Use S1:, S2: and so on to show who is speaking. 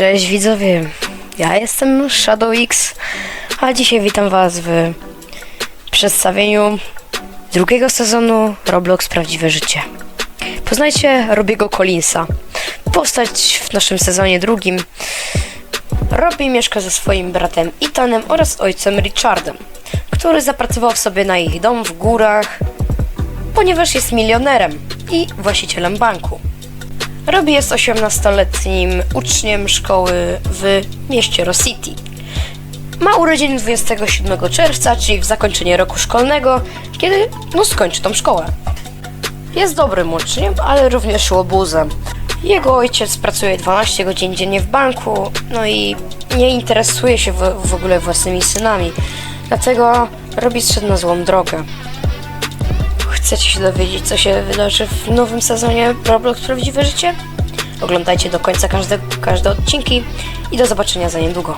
S1: Cześć widzowie, ja jestem ShadowX, a dzisiaj witam was w przedstawieniu drugiego sezonu Roblox Prawdziwe Życie. Poznajcie Robiego Collinsa, postać w naszym sezonie drugim. Robbie mieszka ze swoim bratem Ethanem oraz ojcem Richardem, który zapracował sobie na ich dom w górach, ponieważ jest milionerem i właścicielem banku. Robbie jest 18-letnim uczniem szkoły w mieście Rosity. Ma urodziny 27 czerwca, czyli w zakończenie roku szkolnego, kiedy no skończy tą szkołę. Jest dobrym uczniem, ale również łobuzem. Jego ojciec pracuje 12 godzin dziennie w banku, no i nie interesuje się w, w ogóle własnymi synami. Dlatego Robbie zszedł na złą drogę. Chcecie się dowiedzieć, co się wydarzy w nowym sezonie Roblox Prawdziwe Życie? Oglądajcie do końca każde, każde odcinki i do zobaczenia za niedługo.